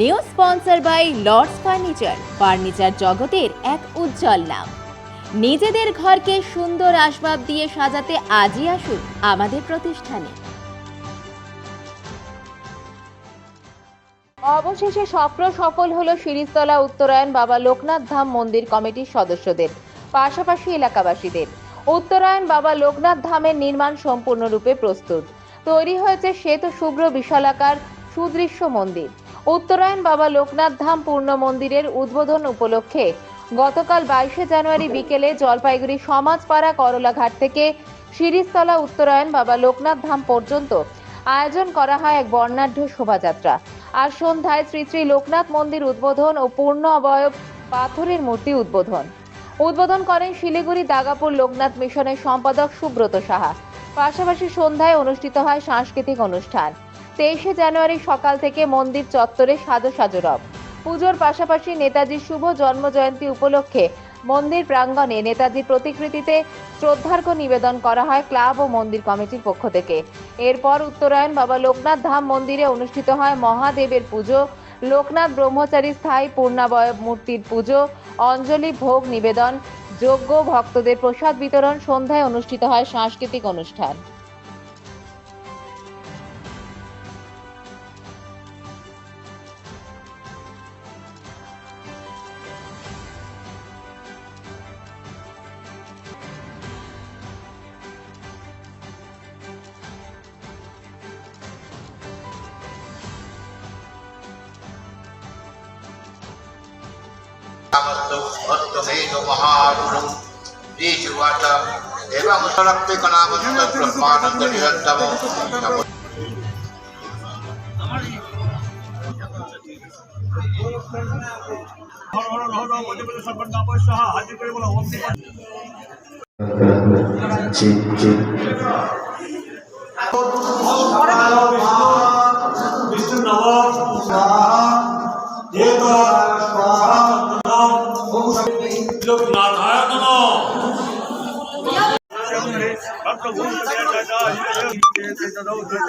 New sponsor by Lords furniture. Furniture জগতের এক উজ্জ্বল নাম। নিজেদের ঘরকে সুন্দর আসবাব দিয়ে সাজাতে আজই আসুন আমাদের প্রতিষ্ঠানে। অবশেষে স্বপ্ন সফল হলো শিরিষতলা উত্তরায়ণ বাবা লোকনাথ ধাম মন্দির কমিটির সদস্যদের, পাশাপাশি এলাকাবাসীদের। উত্তরায়ণ বাবা লোকনাথ ধামের নির্মাণ সম্পূর্ণরূপে প্রস্তুত। তৈরি হয়েছে শ্বেত শুভ্র বিশালাকার সুদৃশ্য মন্দির। উত্তরায়ণ বাবা লোকনাথ ধাম পূর্ণ মন্দিরের উদ্বোধন উপলক্ষে গতকাল বাইশে জানুয়ারি বিকেলে জলপাইগুড়ি সমাজপাড়া করলাঘাট থেকে শিরিষতলা উত্তরায়ণ বাবা লোকনাথ ধাম পর্যন্ত আয়োজন করা হয় এক বর্ণাঢ্য শোভাযাত্রা। আর সন্ধ্যায় শ্রী শ্রী লোকনাথ মন্দির উদ্বোধন ও পূর্ণ অবয়ব পাথরের মূর্তি উদ্বোধন। উদ্বোধন করেন শিলিগুড়ি দাগাপুর লোকনাথ মিশনের সম্পাদক সুব্রত সাহা। পাশাপাশি সন্ধ্যায় অনুষ্ঠিত হয় সাংস্কৃতিক অনুষ্ঠান। তেইশে জানুয়ারি সকাল থেকে মন্দির চত্বরে সাজো সাজো রব পুজোর পাশাপাশি নেতাজির শুভ জন্মজয়ন্তী উপলক্ষে মন্দির প্রাঙ্গণে নেতাজির প্রতিকৃতিতে শ্রদ্ধার্ঘ্য নিবেদন করা হয় ক্লাব ও মন্দির কমিটির পক্ষ থেকে। এরপর উত্তরায়ণ বাবা লোকনাথ ধাম মন্দিরে অনুষ্ঠিত হয় মহাদেবের পুজো, লোকনাথ ব্রহ্মচারী স্থায়ী পূর্ণাবয় মূর্তির পুজো, অঞ্জলি ভোগ নিবেদন, যোগ্য ভক্তদের প্রসাদ বিতরণ, সন্ধ্যায় অনুষ্ঠিত হয় সাংস্কৃতিক অনুষ্ঠান। এবং সরক্ষিক নামস্ত ব্রহ্মানন্দ নিরন্তম হর হর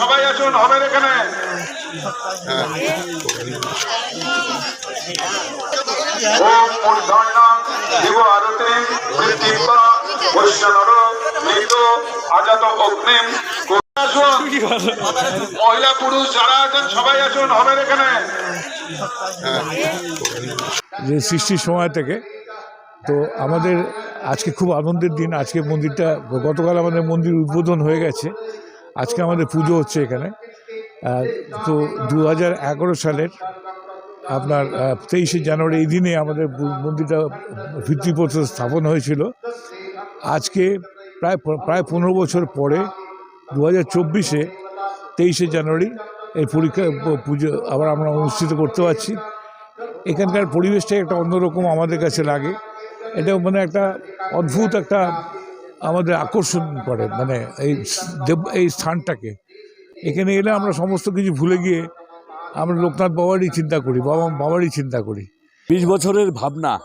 সবাই আছেন হবেন এখানে। ওম মূর্ধন্য শিব আরতে মৃত্যুত্তর বৈশ্যনর মৃত আজাত অগ্নিম মহিলা পুরুষ যারা আছেন সবাই আছেন হবেন এখানে। যে সৃষ্টির সময় থেকে তো আমাদের আজকে খুব আনন্দের দিন। আজকে মন্দিরটা গতকাল আমাদের মন্দির উদ্বোধন হয়ে গেছে। আজকে আমাদের পুজো হচ্ছে এখানে। তো দু হাজার এগারো সালের আপনার তেইশে জানুয়ারি এই দিনে আমাদের মন্দিরটা ভিত্তিপ্রস্তর স্থাপন হয়েছিল। আজকে প্রায় প্রায় পনেরো বছর পরে দু হাজার চব্বিশে তেইশে জানুয়ারি এই পরীক্ষা পুজো আবার আমরা অনুষ্ঠিত করতে পারছি। এখানকার পরিবেশটা একটা অন্যরকম আমাদের কাছে লাগে। এটা মানে একটা অদ্ভুত একটা আমাদের আকর্ষণ করে মানে এই দেব, এই স্থানটাকে। এখানে এলে আমরা সমস্ত কিছু ভুলে গিয়ে আমরা লোকনাথ বাবারই চিন্তা করি, বাবা বাবারই চিন্তা করি। বিশ বছরের ভাবনা।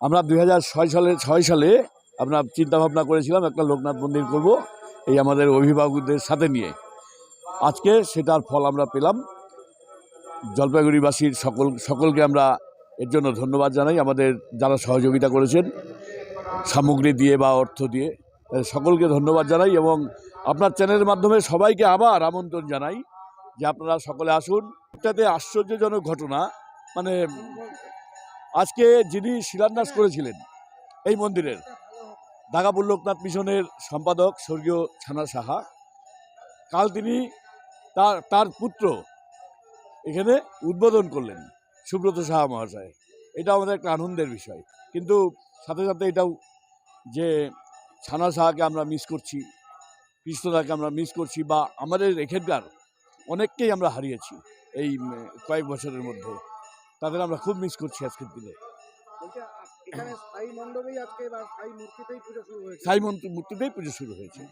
আমরা দুই হাজার ছয় সালে ছয় সালে আমরা চিন্তা ভাবনা করেছিলাম, একটা লোকনাথ মন্দির করব, এই আমাদের অভিভাবকদের সাথে নিয়ে। আজকে সেটার ফল আমরা পেলাম। জলপাইগুড়িবাসীর সকল, সকলকে আমরা এর জন্য ধন্যবাদ জানাই। আমাদের যারা সহযোগিতা করেছেন, সামগ্রী দিয়ে বা অর্থ দিয়ে। সকলকে ধন্যবাদ জানাই এবং আপনার চ্যানেলের মাধ্যমে সবাইকে আবার আমন্ত্রণ জানাই যে আপনারা সকলে আসুন। এটাতে আশ্চর্যজনক ঘটনা মানে আজকে যিনি শিলান্যাস করেছিলেন এই মন্দিরের, দাগাপুর লোকনাথ মিশনের সম্পাদক স্বর্গীয় ছানা সাহা, কাল তিনি তার তার পুত্র এখানে উদ্বোধন করলেন সুব্রত সাহা মহাশয়। এটা আমাদের একটা আনন্দের বিষয়। কিন্তু সাথে সাথে এটাও যে ছানা সাহাকে আমরা মিস করছি কৃষ্ণদাকে আমরা মিস করছি বা আমাদের এখানকার অনেককেই আমরা হারিয়েছি এই কয়েক বছরের মধ্যে। তাদের আমরা খুব মিস করছি আজকের দিনে। সাই মন্ত্র- মূর্তিতেই পুজো শুরু হয়েছে।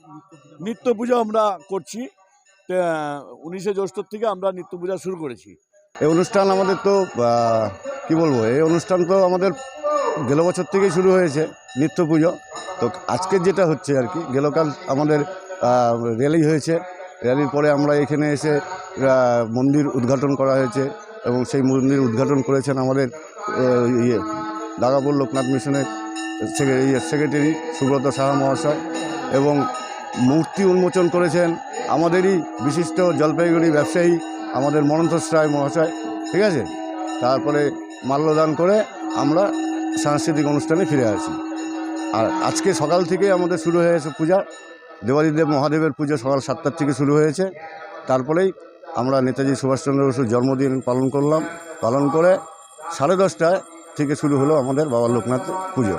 নিত্য পুজো আমরা করছি উনিশে জ্যৈষ্ঠ থেকে আমরা নিত্য পূজা শুরু করেছি। এই অনুষ্ঠান আমাদের তো কি বলব এই অনুষ্ঠান তো আমাদের গেল বছর থেকেই শুরু হয়েছে। নিত্য পুজো। তো আজকে যেটা হচ্ছে আর কি গেলকাল আমাদের র্যালি হয়েছে। র্যালির পরে আমরা এখানে এসে মন্দির উদ্ঘাটন করা হয়েছে এবং সেই মন্দির উদ্ঘাটন করেছেন আমাদের ইয়ে দাগাপুর লোকনাথ মিশনের ইয়ে, সেক্রেটারি সুব্রত সাহা মহাশয় এবং মূর্তি উন্মোচন করেছেন আমাদেরই বিশিষ্ট জলপাইগুড়ি ব্যবসায়ী আমাদের মনন্তোষ রায় মহাশয় ঠিক আছে? তারপরে মাল্যদান করে আমরা সাংস্কৃতিক অনুষ্ঠানে ফিরে আসি। আর আজকে সকাল থেকে আমাদের শুরু হয়েছে পূজা। দেবাদিদেব মহাদেবের পুজো সকাল সাতটার থেকে শুরু হয়েছে। তারপরেই আমরা নেতাজি সুভাষচন্দ্র বসুর জন্মদিন পালন করলাম। পালন করে সাড়ে দশটায় থেকে শুরু হলো আমাদের বাবা লোকনাথ পুজো।